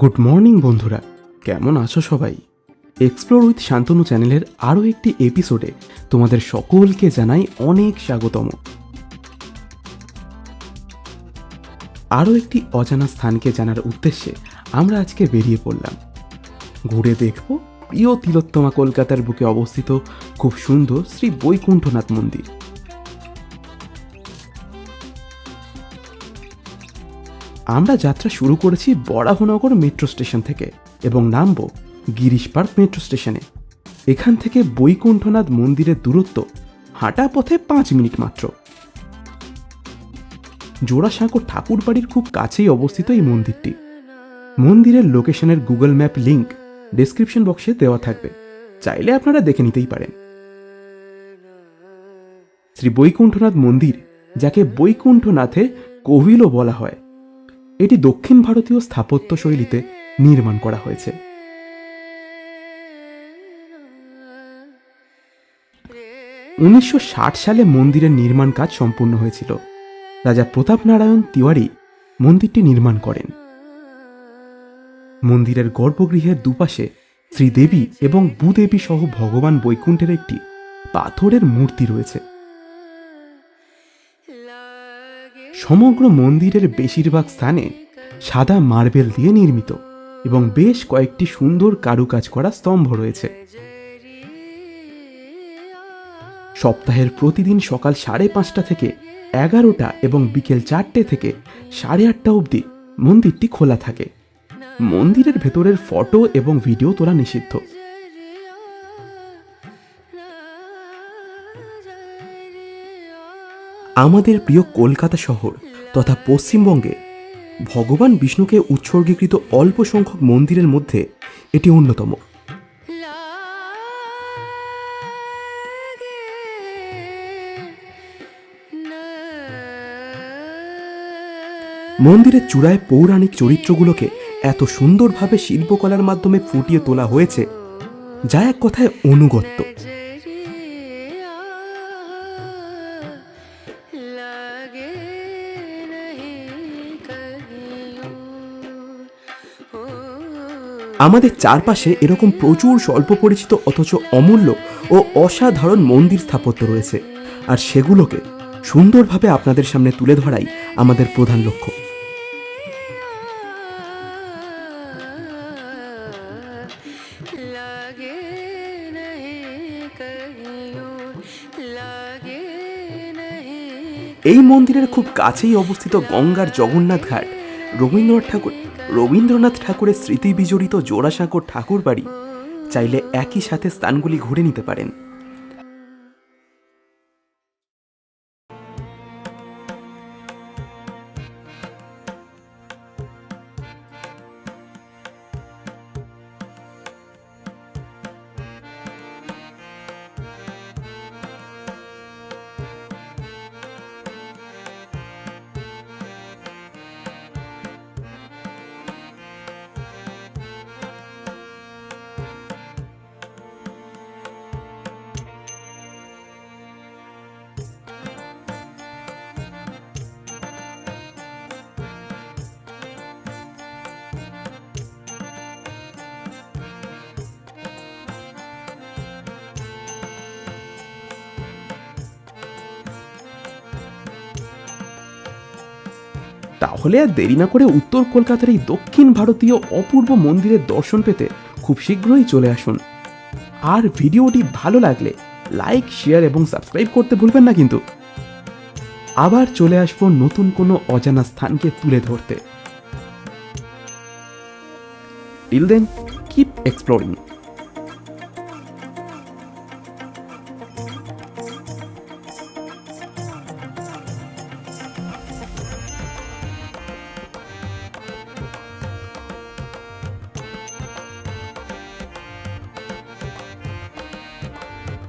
Good morning বন্ধুরা। কেমন আছো সবাই? এক্সপ্লোর উইথ শান্তনু চ্যানেলের আরও একটি এপিসোডে তোমাদের সকলকে জানাই অনেক স্বাগতম। আরও একটি অজানা স্থানকে জানার উদ্দেশ্যে আমরা আজকে বেরিয়ে পড়লাম। ঘুরে দেখব প্রিয় তিলোত্তমা কলকাতার বুকে অবস্থিত খুব সুন্দর শ্রী বৈকুণ্ঠনাথ মন্দির। আমরা যাত্রা শুরু করেছি বরাহনগর মেট্রো স্টেশন থেকে এবং নামব গিরিশ পার্ক মেট্রো স্টেশনে। এখান থেকে বৈকুণ্ঠনাথ মন্দিরের দূরত্ব হাঁটা পথে পাঁচ মিনিট মাত্র। জোড়াসাঁকো ঠাকুর বাড়ির খুব কাছেই অবস্থিত এই মন্দিরটি। মন্দিরের লোকেশনের গুগল ম্যাপ লিংক ডেসক্রিপশন বক্সে দেওয়া থাকবে। চাইলে আপনারা দেখে নিতেই পারেন। শ্রী বৈকুণ্ঠনাথ মন্দির, যাকে বৈকুণ্ঠনাথের কোভিলও বলা হয় এটি দক্ষিণ ভারতীয় স্থাপত্য শৈলীতে নির্মাণ করা হয়েছে। উনিশশো ষাট সালে মন্দিরের নির্মাণ কাজ সম্পূর্ণ হয়েছিল। রাজা প্রতাপ নারায়ণ তিওয়ারি মন্দিরটি নির্মাণ করেন। মন্দিরের গর্ভগৃহের দুপাশে শ্রীদেবী এবং বুদেবী সহ ভগবান বৈকুণ্ঠের একটি পাথরের মূর্তি রয়েছে। সমগ্র মন্দিরের বেশিরভাগ স্থানে সাদা মার্বেল দিয়ে নির্মিত এবং বেশ কয়েকটি সুন্দর কারুকাজ করা স্তম্ভ রয়েছে। সপ্তাহের প্রতিদিন সকাল সাড়ে পাঁচটা থেকে এগারোটা এবং বিকেল চারটে থেকে সাড়ে আটটা অবধি মন্দিরটি খোলা থাকে। মন্দিরের ভেতরের ফটো এবং ভিডিও তোলা নিষিদ্ধ। আমাদের প্রিয় কলকাতা শহর তথা পশ্চিমবঙ্গে ভগবান বিষ্ণুকে উৎসর্গীকৃত অল্প সংখ্যক মন্দিরের মধ্যে এটি অন্যতম। মন্দিরের চূড়ায় পৌরাণিক চরিত্রগুলোকে এত সুন্দরভাবে শিল্পকলার মাধ্যমে ফুটিয়ে তোলা হয়েছে যা এক কথায় অনুগত্য। আমাদের চারপাশে এরকম প্রচুর স্বল্প পরিচিত অথচ অমূল্য ও অসাধারণ মন্দির স্থাপত্য রয়েছে। আর সেগুলোকে সুন্দরভাবে আপনাদের সামনে তুলে ধরাই আমাদের প্রধান লক্ষ্য। এই মন্দিরের খুব কাছেই অবস্থিত গঙ্গার জগন্নাথ ঘাট। রবীন্দ্রনাথ ঠাকুর রবীন্দ্রনাথ ঠাকুরের স্মৃতি বিজড়িত জোড়াসাঁকোর ঠাকুর বাড়ি চাইলে একই সাথে স্থানগুলি ঘুরে নিতে পারেন। তাহলে আর দেরি না করে উত্তর কলকাতার এই দক্ষিণ ভারতীয় অপূর্ব মন্দিরের দর্শন পেতে খুব শীঘ্রই চলে আসুন। আর ভিডিওটি ভালো লাগলে লাইক, শেয়ার এবং সাবস্ক্রাইব করতে ভুলবেন না কিন্তু। আবার চলে আসব নতুন কোনো অজানা স্থানকে তুলে ধরতে। Till then keep exploring